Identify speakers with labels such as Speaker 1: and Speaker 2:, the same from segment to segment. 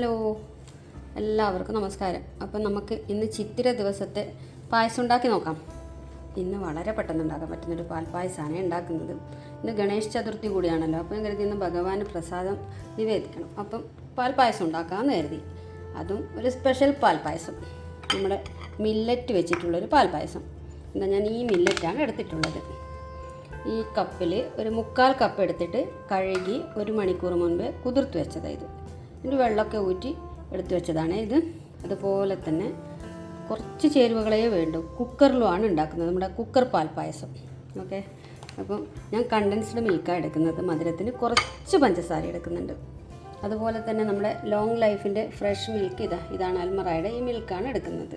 Speaker 1: Hello. എല്ലാവർക്കും നമസ്കാരം. അപ്പം നമുക്ക് ഇന്ന് ചിത്തിര ദിവസത്തെ പായസം ഉണ്ടാക്കി നോക്കാം. ഇന്ന് വളരെ പെട്ടെന്ന് ഉണ്ടാക്കാൻ പറ്റുന്നൊരു പാൽപ്പായസമാണ് ഉണ്ടാക്കുന്നത്. ഇന്ന് ഗണേശ് ചതുർത്ഥി കൂടിയാണല്ലോ. അപ്പം കരുതി ഇന്ന് ഭഗവാന് പ്രസാദം നിവേദിക്കണം. അപ്പം പാൽപ്പായസം ഉണ്ടാക്കാമെന്ന് കരുതി. അതും ഒരു സ്പെഷ്യൽ പാൽപ്പായസം നമ്മുടെ മില്ലറ്റ് വെച്ചിട്ടുള്ളൊരു പാൽപ്പായസം എന്താ ഞാൻ ഈ മില്ലറ്റാണ് എടുത്തിട്ടുള്ളത്. ഈ കപ്പിൽ ഒരു മുക്കാൽ കപ്പ് എടുത്തിട്ട് കഴുകി ഒരു മണിക്കൂർ മുൻപ് കുതിർത്ത് വെച്ചതാണ് ഇത്. ഇതിന്റെ വെള്ളമൊക്കെ ഊറ്റി എടുത്തു വെച്ചതാണ് ഇത്. അതുപോലെ തന്നെ കുറച്ച് ചേരുവകളേ വേണ്ടു. കുക്കറിലുമാണ് ഉണ്ടാക്കുന്നത് നമ്മുടെ കുക്കർ പാൽ പായസം. ഓക്കെ? അപ്പം ഞാൻ കണ്ടൻസ്ഡ് മിൽക്കാണ് എടുക്കുന്നത്. മധുരത്തിന് കുറച്ച് പഞ്ചസാര എടുക്കുന്നുണ്ട്. അതുപോലെ തന്നെ നമ്മുടെ ലോങ് ലൈഫിന്റെ ഫ്രഷ് മിൽക്ക് ഇതാ ഇതാണ് അൽമറായുടെ ഈ മിൽക്കാണ് എടുക്കുന്നത്.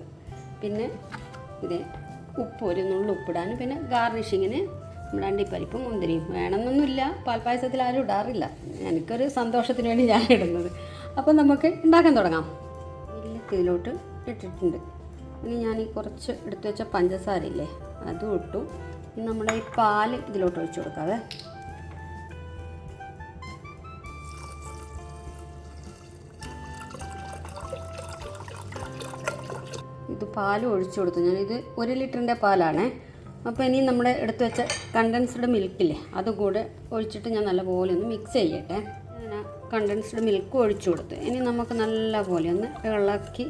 Speaker 1: പിന്നെ ഇത് ഉപ്പ് ഒരു നുള്ളു ഉപ്പിടാനും പിന്നെ ഗാർണിഷിങ്ങിന് നമ്മുടെ അണ്ടിപ്പരിപ്പും മുന്തിരിയും. വേണമെന്നൊന്നുമില്ല. പാൽപ്പായസത്തിൽ ആരും ഇടാറില്ല. എനിക്കൊരു സന്തോഷത്തിന് വേണ്ടി ഞാൻ ഇടുന്നത്. അപ്പം നമുക്ക് ഉണ്ടാക്കാൻ തുടങ്ങാം. ഇതിലോട്ട് ഇട്ടിട്ടുണ്ട്. ഇനി ഞാൻ ഈ കുറച്ച് എടുത്തു വെച്ച പഞ്ചസാര ഇല്ലേ അതും ഇട്ടു. ഇനി നമ്മൾ ഈ പാൽ ഇതിലോട്ട് ഒഴിച്ചു കൊടുക്കാവേ. ഇത് പാലും ഒഴിച്ചു കൊടുത്തു. ഞാനിത് ഒരു ലിറ്ററിന്റെ പാലാണേ. അപ്പോൾ ഇനി നമ്മൾ എടുത്തു വെച്ച കണ്ടൻസ്ഡ് മിൽക്കില്ലേ അതും കൂടെ ഒഴിച്ചിട്ട് ഞാൻ നല്ലപോലെ ഒന്ന് മിക്സ് ചെയ്യട്ടെ. അങ്ങനെ കണ്ടൻസ്ഡ് മിൽക്ക് ഒഴിച്ചു കൊടുത്ത്. ഇനി നമുക്ക് നല്ല പോലെ ഒന്ന് ഇളക്കി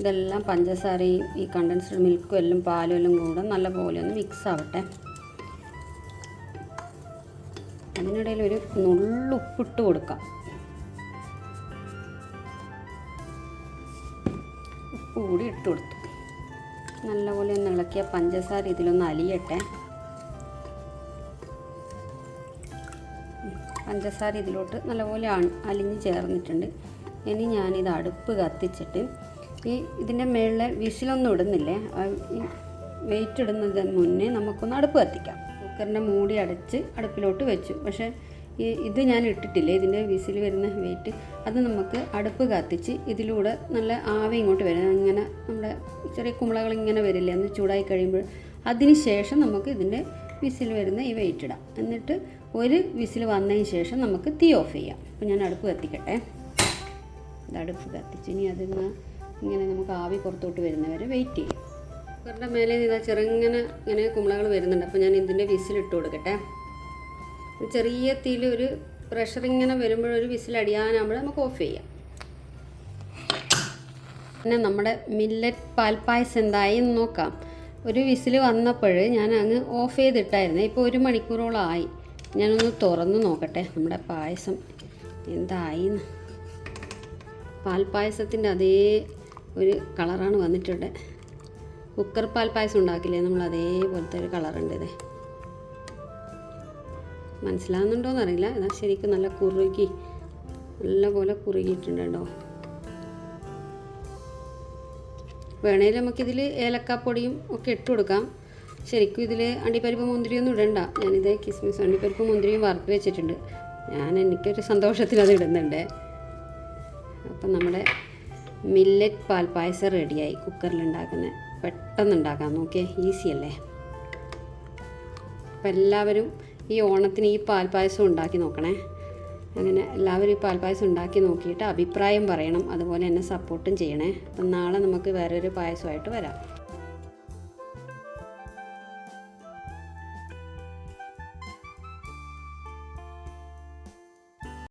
Speaker 1: ഇതെല്ലാം പഞ്ചസാരയും ഈ കണ്ടൻസ്ഡ് മിൽക്കും എല്ലാം പാലും എല്ലാം കൂടെ നല്ല പോലെ ഒന്ന് മിക്സ് ആവട്ടെ. അതിനിടയിൽ ഒരു നുള്ളുപ്പിട്ട് കൊടുക്കാം. ഉപ്പ് കൂടി ഇട്ട് കൊടുത്തു. നല്ലപോലെ ഒന്ന് ഇളക്കിയ പഞ്ചസാര ഇതിലൊന്ന് അലിയട്ടെ. പഞ്ചസാര ഇതിലോട്ട് നല്ലപോലെ അലിഞ്ഞ് ചേർന്നിട്ടുണ്ട്. ഇനി ഞാനിത് അടുപ്പ് കത്തിച്ചിട്ട് ഈ ഇതിന്റെ മേളിലെ വിസിലൊന്നും ഇടുന്നില്ലേ? വെയിറ്റ് ഇടുന്നതിന് മുന്നേ നമുക്കൊന്ന് അടുപ്പ് കത്തിക്കാം. കുക്കറിന്റെ മൂടി അടച്ച് അടുപ്പിലോട്ട് വെച്ചു. പക്ഷേ ഈ ഇത് ഞാൻ ഇട്ടിട്ടില്ലേ? ഇതിന്റെ വിസിൽ വരുന്ന വെയിറ്റ് അത് നമുക്ക് അടുപ്പ് കത്തിച്ച് ഇതിലൂടെ നല്ല ആവി ഇങ്ങോട്ട് വരും. ഇങ്ങനെ നമ്മുടെ ചെറിയ കുമ്പളകൾ ഇങ്ങനെ വരില്ലേ? ഒന്ന് ചൂടായി കഴിയുമ്പോൾ അതിന് ശേഷം നമുക്ക് ഇതിന്റെ വിസിൽ വരുന്ന ഈ വെയിറ്റ് ഇടാം. എന്നിട്ട് ഒരു വിസിൽ വന്നതിന് ശേഷം നമുക്ക് തീ ഓഫ് ചെയ്യാം. അപ്പോൾ ഞാൻ അടുപ്പ് കത്തിക്കട്ടെ. ഇത് അടുപ്പ് കത്തിച്ച് ഇനി അതിന്ന് ഇങ്ങനെ നമുക്ക് ആവി പുറത്തോട്ട് വരുന്നവരെ വെയിറ്റ് ചെയ്യും. കുക്കറിന്റെ മേലെ ഇതാ ചെറുങ്ങനെ ഇങ്ങനെ കുമ്പളകൾ വരുന്നുണ്ട്. അപ്പോൾ ഞാൻ ഇതിന്റെ വിസിലിട്ട് കൊടുക്കട്ടെ. ചെറിയ തീയിൽ ഒരു പ്രഷർ ഇങ്ങനെ വരുമ്പോഴൊരു വിസിലടിയാനാകുമ്പോൾ നമുക്ക് ഓഫ് ചെയ്യാം. പിന്നെ നമ്മുടെ മില്ലറ്റ് പാൽപ്പായസം എന്തായി നോക്കാം. ഒരു വിസിൽ വന്നപ്പോൾ ഞാൻ അങ്ങ് ഓഫ് ചെയ്തിട്ടായിരുന്നു. ഇപ്പോൾ ഒരു മണിക്കൂറോളം ആയി. ഞാനൊന്ന് തുറന്ന് നോക്കട്ടെ. നമ്മുടെ പായസം എന്തായി പാൽപ്പായസത്തിന്റെ അതേ ഒരു കളറാണ് വന്നിട്ടുണ്ട്. കുക്കർ പാൽപ്പായസം ഉണ്ടാക്കില്ലേ? നമ്മൾ അതേപോലത്തെ ഒരു കളറുണ്ട് ഇതേ. മനസ്സിലാകുന്നുണ്ടോയെന്ന് അറിയില്ല എന്നാൽ ശരിക്കും നല്ല കുറുകി നല്ല പോലെ കുറുകിയിട്ടുണ്ട് കേട്ടോ. വേണേൽ നമുക്കിതിൽ ഏലക്കാപ്പൊടിയും ഒക്കെ ഇട്ട് കൊടുക്കാം. ശരിക്കും ഇതിൽ അണ്ടിപ്പരിപ്പ് മുന്തിരിയൊന്നും ഇടണ്ട. ഞാനിത് കിസ്മിസ് അണ്ടിപ്പരിപ്പ് മുന്തിരിയും വറുത്ത് വെച്ചിട്ടുണ്ട്. ഞാൻ എനിക്കൊരു സന്തോഷത്തിൽ അത് ഇടുന്നുണ്ട്. അപ്പം നമ്മുടെ മില്ലറ്റ് പാൽപ്പായസം റെഡിയായി കുക്കറിൽ ഉണ്ടാക്കുന്നത് പെട്ടെന്ന് ഉണ്ടാക്കാം നോക്കിയേ ഈസി അല്ലേ? അപ്പം എല്ലാവരും ഈ ഓണത്തിന് ഈ പാൽപ്പായസം ഉണ്ടാക്കി നോക്കണേ. അങ്ങനെ എല്ലാവരും ഈ പാൽപ്പായസം ഉണ്ടാക്കി നോക്കിയിട്ട് അഭിപ്രായം പറയണം. അതുപോലെ എന്നെ സപ്പോർട്ടും ചെയ്യണേ. അപ്പം നാളെ നമുക്ക് വേറൊരു പായസമായിട്ട് വരാം.